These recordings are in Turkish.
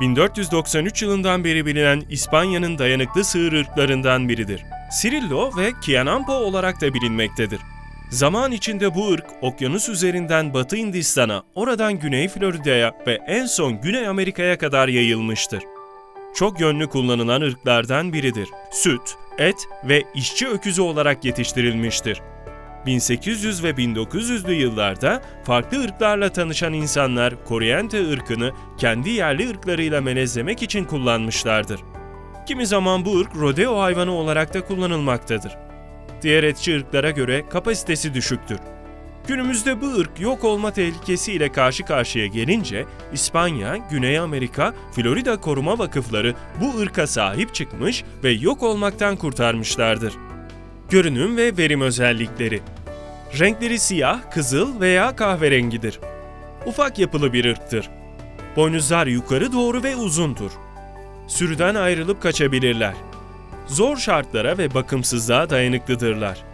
1493 yılından beri bilinen İspanya'nın dayanıklı sığır ırklarından biridir. Cirillo ve Kianampo olarak da bilinmektedir. Zaman içinde bu ırk okyanus üzerinden Batı Hindistan'a, oradan Güney Florida'ya ve en son Güney Amerika'ya kadar yayılmıştır. Çok yönlü kullanılan ırklardan biridir. Süt, et ve işçi öküzü olarak yetiştirilmiştir. 1800 ve 1900'lü yıllarda farklı ırklarla tanışan insanlar Koryente ırkını kendi yerli ırklarıyla melezlemek için kullanmışlardır. Kimi zaman bu ırk rodeo hayvanı olarak da kullanılmaktadır. Diğer etçi ırklara göre kapasitesi düşüktür. Günümüzde bu ırk yok olma tehlikesiyle karşı karşıya gelince İspanya, Güney Amerika, Florida koruma vakıfları bu ırka sahip çıkmış ve yok olmaktan kurtarmışlardır. Görünüm ve verim özellikleri Renkleri siyah, kızıl veya kahverengidir. Ufak yapılı bir ırktır. Boynuzlar yukarı doğru ve uzundur. Sürüden ayrılıp kaçabilirler. Zor şartlara ve bakımsızlığa dayanıklıdırlar.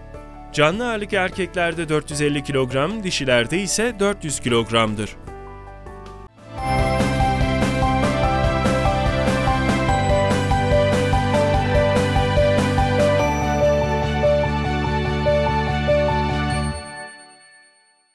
Canlı ağırlık erkeklerde 450 kilogram, dişilerde ise 400 kilogramdır.